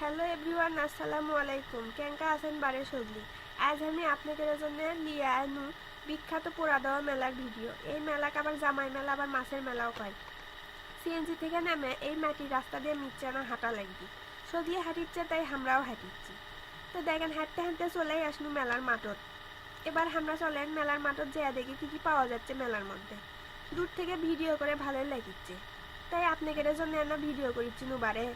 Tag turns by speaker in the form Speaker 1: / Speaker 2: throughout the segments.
Speaker 1: Hello everyone, আসসালামু আলাইকুম। কেঙ্কা আছেন বারে সজলি আজ আমি আপনাদের জন্য নিয়ে আনু বিখ্যাত পোড়া দেওয়া মেলার ভিডিও। এই মেলাকে আবার জামাই মেলা আবার মাছের মেলাও কয়। সিএনজি থেকে নেমে এই মাটির রাস্তা দিয়ে মিচ্ছানা হাঁটা লাগবে। সজলি হাঁটিচ্ছে, তাই আমরাও হাঁটিচ্ছি। তো দেখেন, হাঁটতে হাঁটতে চলেই আসনু মেলার মাঠত। এবার আমরা চলেন মেলার মাঠত যেয়ে দেখি কী কী পাওয়া যাচ্ছে মেলার মধ্যে। দূর থেকে ভিডিও করে ভালোই লাগিচ্ছে তাই আপনাদের জন্য আমরা ভিডিও করিচ্ছি নুবারে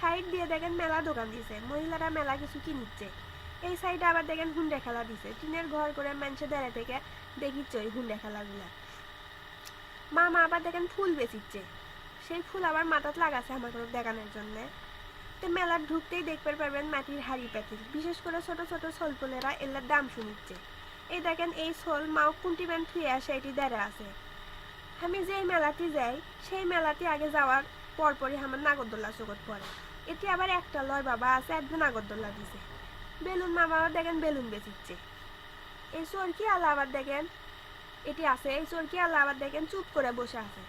Speaker 1: সাইড দিয়ে দেখেন মেলা দোকান দিছে, মহিলারা মেলা কিছু কিনিচ্ছে। এই সাইডে আবার দেখেন হুন্ডে খেলা দিছে, টিনের ঘর করে মানুষে দাঁড়িয়ে থেকে দেখিচ্ছে ওই হুন্ডে খেলাগুলা। মামা আবার দেখেন ফুল বেচিচ্ছে, সেই ফুল আবার মাথাত লাগাছে আমার কোনো দেখানোর জন্য। তো মেলার ঢুকতেই দেখতে পারবেন মাটির হাড়ি পাতিল, বিশেষ করে ছোট ছোট সোলপোলেরা এলার দাম শুনিচ্ছে। এই দেখেন এই সোল মাও কুন্টি ব্যান থুয়ে আসে, এটি দাঁড়া আছে। আমি যেই মেলাতে যাই, সেই মেলাতে আগে যাওয়ার পরপরই আমার নাগরদোল্লা চোখত পড়ে। এটি আবার একটা লয় বাবা আছে, একজন নাগরদোল্লা দিছে। বেলুন মা বাবা দেখেন বেলুন বেচিচ্ছে। এই চরকি আলা আবার দেখেন, এটি আছে, এই চরকি আলা আবার দেখেন চুপ করে বসে আছে।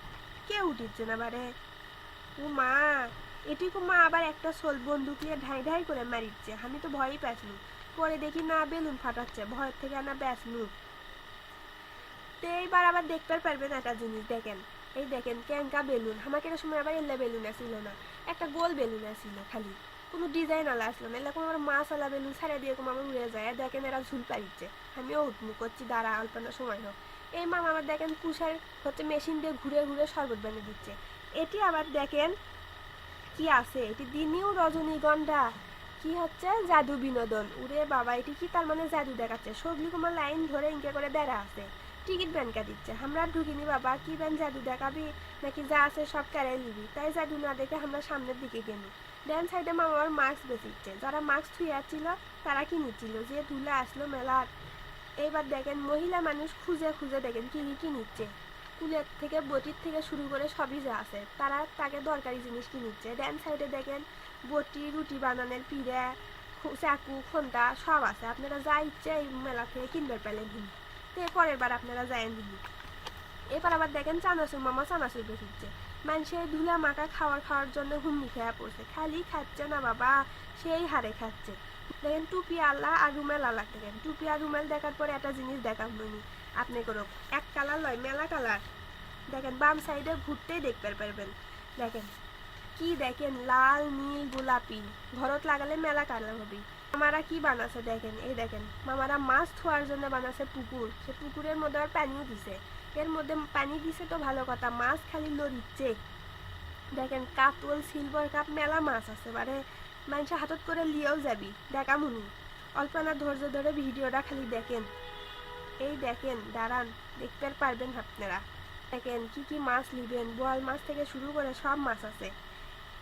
Speaker 1: কেউ উঠিচ্ছে না বারে। ও মা, এটি মা আবার একটা সোল বন্দুক নিয়ে ঢাই ঢাই করে মারিচ্ছে, আমি তো ভয়ই পাইছিলাম পরে দেখি না বেলুন ফাটাচ্ছে, ভয়ের থেকে না ব্যাসলু তো এইবার আবার দেখতে পারবেন একটা জিনিস, দেখেন। এই দেখেন ক্যাঙ্কা বেলুন, আমাকে এর সময় আবার এল্লা বেলুন আসিল না। একটা গোল বেলুন আসিল খালি। কোনো ডিজাইন আলা আসলো না, এলাকা আমার মাছ আলা বেলুন ছাড়া দিয়ে আমার উড়ে যায়। দেখেন এরা ঝুল পারিচ্ছে আমিও উঠমু করছি, দাঁড়া অল্পনা সময় হোক। এই মামা আবার দেখেন কুষার হচ্ছে মেশিন দিয়ে ঘুরে ঘুরে শরবত বানিয়ে দিচ্ছে। এটি আবার দেখেন কি আছে? এটি দিনেও রজনীগন্ধা কি হচ্ছে? জাদু বিনোদন। উরে বাবা, এটি কি তার মানে জাদু দেখাচ্ছে? সবলি কুমার লাইন ধরে ইনকে করে বেড়া আছে। টিকিট ব্যান দিচ্ছে। আমরা ঢুকিনি বাবা, কি ব্যান জাদু দেখাবি? নাকি যা আছে সব কেড়ে নিবি? তাই জাদু না দেখে আমরা সামনের দিকে গেলি ড্যান সাইডে মামার মাস্ক বেচিচ্ছে। যারা মাস্ক থুয়ে ছিল তারা কি নিচ্ছিল? যে ধুলে আসলো মেলার। এইবার দেখেন মহিলা মানুষ খুঁজে খুঁজে দেখেন কি কি কিনিচ্ছে কুলের থেকে, বটির থেকে শুরু করে সবই যা আছে। তারা তাকে দরকারি জিনিস কিনিচ্ছে ড্যান সাইডে দেখেন বটি, রুটি বানানোর পিড়ে চাকু, খন্তা সব আছে। আপনারা যা ইচ্ছে এই মেলা থেকে কিনবে পেলেন এর পরের বার আপনারা যায়েন হিনি এবার আবার দেখেন চানাচুর, মামা চানাচুর বেশিচ্ছে মানুষের ধুলা মাখা খাওয়ার খাওয়ার জন্য হুমনি খেয়া পড়ছে। খালি খাচ্ছে না বাবা, সেই হারে খাচ্ছে। দেখেন টুপি আল্লাহ আর রুমেল আল্লাহ দেখেন, টুপি আর রুমেল দেখার পরে একটা জিনিস দেখাম নি আপনি করো এক কালার লয়, মেলা কালার দেখেন, বাম সাইডে ঘুরতেই দেখতে পারবেন। দেখেন, কি দেখেন, লাল, নীল, গোলাপি। ঘরত লাগালে মেলা কালার হবে। মামারা কি বানাছে দেখেন, এই দেখেন, মামারা মাছ ধোয়ার জন্য বানাছে পুকুর। সে পুকুরের মধ্যে আবার পানিও দিছে। এর মধ্যে পানি দিছে তো ভালো কথা, মাছ খালি লড়িচ্ছে। দেখেন, কাতল সিলভার কাপ মেলা মাছ আছে বারে মানুষের হাতত করে লিয়েও যাবি, দেখা মুনি। অল্পনা ধৈর্য ধরে ভিডিওটা খালি দেখেন। এই দেখেন, দাঁড়ান, দেখতে পারবেন আপনারা। দেখেন, কি কি মাছ নিবেন, বোয়াল মাছ থেকে শুরু করে সব মাছ আছে।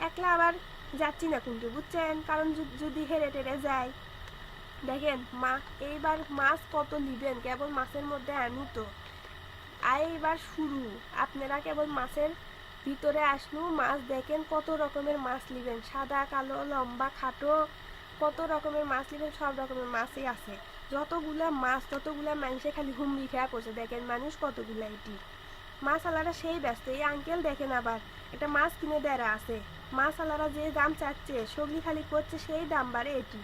Speaker 1: একলা আবার যাচ্ছি না কিন্তু, বুঝছেন? কারণ যদি- হেরে টেরে যায়, দেখেন, মা, এইবার মাছ কত নিবেন? কেবল মাছের মধ্যে আনি তো। আর এইবার শুরু। আপনারা কেবল মাছের ভিতরে আসনু, মাছ দেখেন কত রকমের মাছ নিবেন। সাদা, কালো, লম্বা, খাটো, কত রকমের মাছ নিবেন, সব রকমের মাছই আছে। যতগুলা মাছ, ততগুলা মানুষে খালি হুমড়ি খেয়া করছে দেখেন মানুষ কতগুলা এটি। মাছ আলাদা সেই ব্যস্ত। এই আঙ্কেল দেখেন আবার, একটা মাছ কিনে দেয়া আছে। মাছ আলারা যে দাম চাচ্ছে, সবজি খালি করছে সেই দাম বাড়ে এটি।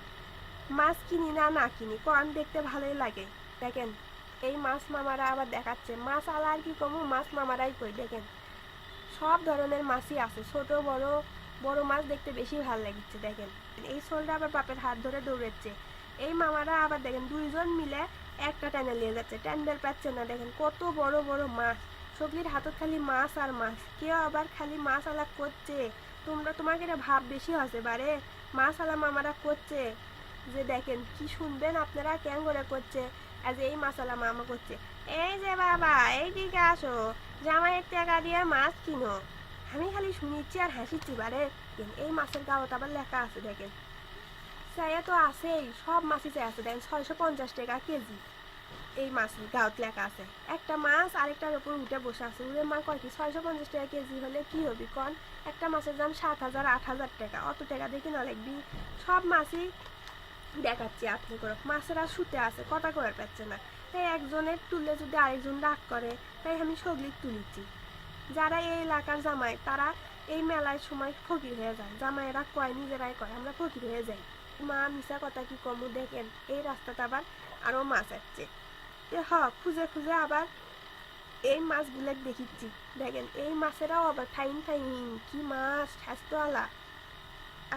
Speaker 1: মাছ কিনি না না কিনি, কম দেখতে ভালোই লাগে, দেখেন। এই মাছ মামারা আবার দেখাচ্ছে, মাছ আলা আর কি কমু, মাছ মামারাই কই, দেখেন। সব ধরনের মাছই আছে, ছোট, বড় বড় মাছ দেখতে বেশি ভালো লাগছে, দেখেন। এই শোলটা আবার বাপের হাত ধরে দৌড়েছে এই মামারা আবার দেখেন, দুইজন মিলে একটা টানে নিয়ে যাচ্ছে ট্যান্ডেল পাচ্ছে না, দেখেন কত বড় বড় মাছ। সবজির হাতত খালি মাছ আর মাছ, কেউ আবার খালি মাছ আলাপ করছে। তোমরা তোমাকে ভাব বেশি হচ্ছে বারে? মাছ আলা মামারা করছে। যে দেখেন, কি শুনবেন আপনারা, কেন করে করছে? আজ এই মাসালা মামা করছে। এই যে বাবা এই দিকে আসো। জামাইয়ের টাকা দিয়ে মাছ কিনো। আমি খালি শুনিচ্ছি আর হাসিচ্ছি, বারে? এই মাছের গাওয়াত আবার লেখা আছে, দেখেন। চাইয়া তো আছেই, সব মাছই চাই আছে। দেখেন, ছয়শো পঞ্চাশ টাকা কেজি। এই মাছ গাঁত লেখা আছে। একটা মাছ আরেকটার উপর উঠে বসে আছে। উড়ে মা কয় কি, ছয়শো পঞ্চাশ টাকা কেজি হলে কি হবে কন? একটা মাছের দাম সাত হাজার, আট হাজার টাকা। অত টাকা দেখি না লাগবি? সব মাছই দেখাচ্ছি আপনি করে। মাছেরা শুতে আছে কথা কয়ার পাচ্ছে না। তাই একজনের তুলে যদি আরেকজন রাগ করে, তাই আমি সগলিক তুলিছি যারা এই এলাকার জামাই, তারা এই মেলায় সময় ফকির হয়ে যায়। জামাইয়েরা কয়, নিজেরাই কয়, আমরা ফকির হয়ে যাই। মা মিশা কথা কি কমু দেখেন, এই রাস্তাটা আবার আরও মাছ আসছে। হ, খুঁজে খুঁজে আবার এই মাছগুলো দেখিচ্ছি। দেখেন, এই মাছেরাও আবার ফাইন ফাইন কি মাছ স্বাস্থ্যওয়ালা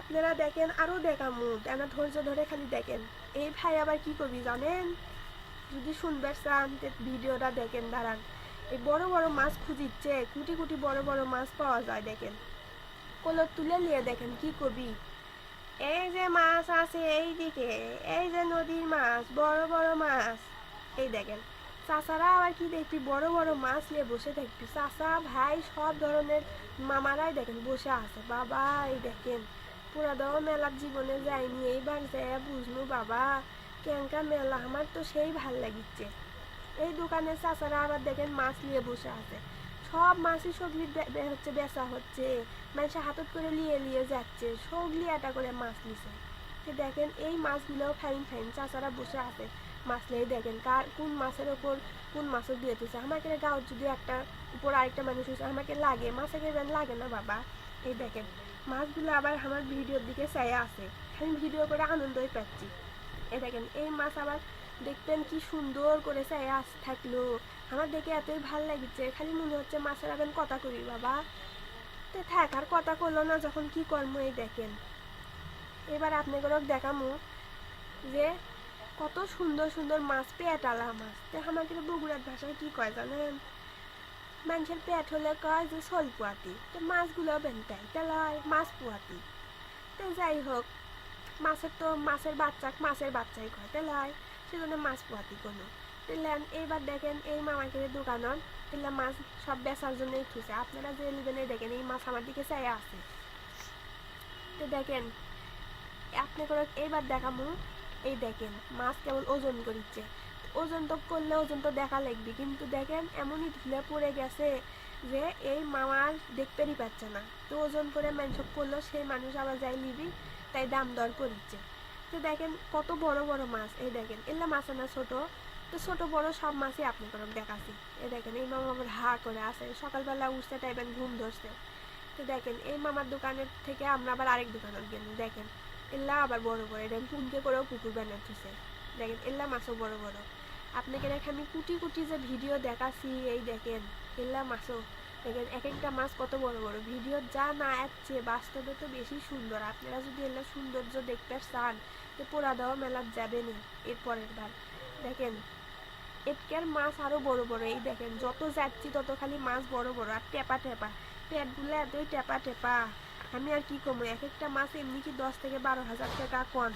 Speaker 1: আপনারা দেখেন আরও দেখামু, কেন ধৈর্য ধরে খালি দেখেন। এই ভাই আবার কি করবি জানেন? যদি শুনবার চান ভিডিওটা দেখেন, দাঁড়ান। এই বড় বড় মাছ খুঁজিচ্ছে, কুটি কুটি বড় বড় মাছ পাওয়া যায়, দেখেন। কলর তুলে নিয়ে দেখেন, কি কবি এই যে মাছ আছে এই দিকে এই যে নদীর মাছ, বড় বড় মাছ। এই দেখেন, চাচারা আবার কি দেখবি? বড় বড় মাছ নিয়ে বসে দেখবি চাচা, ভাই সব ধরনের মামারাই দেখেন বসে আছে। বাবা, এই দেখেন, পুরা দেওয়া মেলার জীবনে যায়নি এইবার যায় বুঝলু বাবা কেঙ্কা মেলা, আমার তো সেই ভালো লাগিচ্ছে। এই দোকানে চাচারা আবার দেখেন মাছ নিয়ে বসে আছে। সব মাছই বে- হচ্ছে, বেচা হচ্ছে। মানুষের হাতত করে লিয়ে লিয়ে যাচ্ছে সবলি এটা করে মাছ নিছে। দেখেন, এই মাছগুলোও ফাইন ফাইন, চাচারা বসে আছে। মাছ নিয়ে দেখেন কার কোন মাছের ওপর কোন মাছের দিয়ে দিচ্ছে আমাকে গাঁত যদি একটা উপর আরেকটা মানুষ হয়েছে আমাকে লাগে, মাছে খেবেন লাগে না বাবা। এই দেখেন, মাছগুলো আবার আমার ভিডিওর দিকে চাই আছে। আমি ভিডিও করে আনন্দই পাচ্ছি। এ দেখেন, এই মাছ আবার দেখতেন কি সুন্দর করে চাই আস থাকল। আমার দেখে এতই ভালো লাগিচ্ছে খালি মনে হচ্ছে মাছের আবেন কথা করি বাবা। তো থাক, আর কথা করল না, যখন কি কর্ম এই দেখেন। এবার আপনাদেরও দেখামু যে কত সুন্দর সুন্দর মাছ পেটালা মাছ। তো আমাকে বগুড়ার ভাষায় কি কয় জানেন? মানুষের পেট হলে কয় যে শোল পুয়াতি। তো মাছগুলো বেনটাই তাহলে মাছ পুয়াতি। তো যাই হোক, মাছের তো মাছের বাচ্চা, মাছের বাচ্চাই কয় তাহলে সেজন্য মাছ পুয়াতি কোনো। তাহলেন এইবার দেখেন এই মামাকে দোকানত তাহলে মাছ সব বেচার জন্যই খুঁজে। আপনারা যে নেবেন দেখেন, এই মাছ আমার দিকে চাই আছে। তো দেখেন আপনি করে এইবার দেখামু এই দেখেন, মাছ কেমন ওজন করিচ্ছে ওজন তো করলে ওজন তো দেখা লাগবে, কিন্তু দেখেন এমনই ধুলে পড়ে গেছে যে এই মামার দেখতেই পাচ্ছে না। তো ওজন করে মানুষ করল সেই মানুষ আবার যাই নিবি, তাই দাম দর করিচ্ছে তো দেখেন কত বড় বড় মাছ, এই দেখেন, এলা মাছ না ছোট, তো ছোট বড় সব মাছই আপনি করে দেখাচ্ছি। এই দেখেন, এই মামা আবার হা করে আছে, সকালবেলা উঠছে টাইপের ঘুম ধরছে। তো দেখেন, এই মামার দোকানের থেকে আমরা আবার আরেক দোকানে গেলাম, দেখেন। এল্লা আবার বড় বড়, এটা পুনকে করেও পুকুর বানাচ্ছে দেখেন, এল্লা মাছও বড় বড়। আপনাকে রেখে আমি কুটি কুটি যে ভিডিও দেখাছি, এই দেখেন, এল্লা মাছও। দেখেন এক একটা মাছ কত বড় বড়। ভিডিও যা না আসছে বাস্তবে তো বেশি সুন্দর। আপনারা যদি এল্লা সৌন্দর্য দেখতে চান, তো পোড়া দেওয়া মেলার যাবেন এর পরের বার। দেখেন এটকের মাছ আরও বড় বড়। এই দেখেন, যত যাচ্ছি, তত খালি মাছ বড় বড়। আর টেপা টেপা। পেটগুলো এতই টেপা টেপা। আমি আর কি কমো এক একটা মাছ এমনি কি দশ থেকে বারো হাজার টাকা কম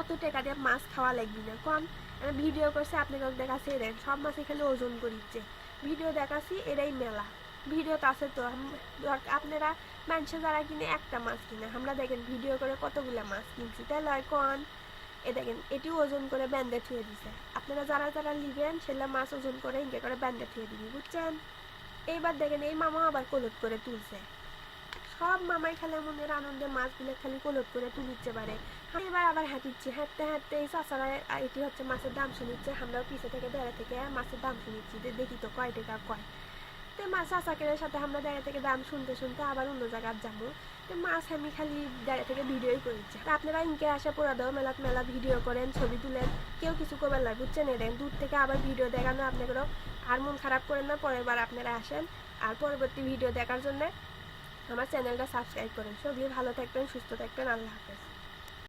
Speaker 1: অত টাকা দিয়ে মাছ খাওয়া লাগবে না। কম আমি ভিডিও করছি, আপনাকে দেখাচ্ছি এদের সব মাছ এখানে ওজন করিচ্ছে। ভিডিও দেখাচ্ছি, এরাই মেলা। ভিডিওতে আছে তো আপনারা মানুষে যারা কিনে একটা মাছ কিনে, আমরা দেখেন ভিডিও করে কতগুলা মাছ কিনছি। তাই লয় কন এ দেখেন এটিও ওজন করে ব্যান্ডে থুয়ে দিছে। আপনারা যারা যারা নিবেন, সেগুলা মাছ ওজন করে ইনকে করে ব্যান্ডে থুয়ে দিবি, বুঝছেন? এইবার দেখেন, এই মামা আবার কলট করে তুলছে। সব মামাই খালি মনের আনন্দে মাছগুলো খালি কলট করে তুলিচ্ছে পারে। এবার আবার হাঁটিচ্ছি, হাঁটতে হাঁটতে এই চাচারা এটি হচ্ছে মাছের দাম শুনিচ্ছে, আমরাও পিছে থেকে বেড়া থেকে মাছের দাম শুনিচ্ছি যে দেখি তো কয় টাকা, কয়। তো মাছ চাচাকের সাথে আমরা দাঁড়িয়ে থেকে দাম শুনতে শুনতে আবার অন্য জায়গার যাব। তো মাছ আমি খালি দাঁড়িয়ে থেকে ভিডিওই করেছি তা আপনারা ইনকে আসে পোড়া দাও মেলাত মেলা ভিডিও করেন, ছবি তুলেন, কেউ কিছু করবেন না বুঝছেন এরেন দূর থেকে আবার ভিডিও দেখানো আপনাদেরও আর মন খারাপ করেন না, পরের বার আপনারা আসেন। আর পরবর্তী ভিডিও দেখার জন্য আমার চ্যানেলটা সাবস্ক্রাইব করেন সবই ভালো থাকবেন সুস্থ থাকবেন। আল্লাহ হাফেজ।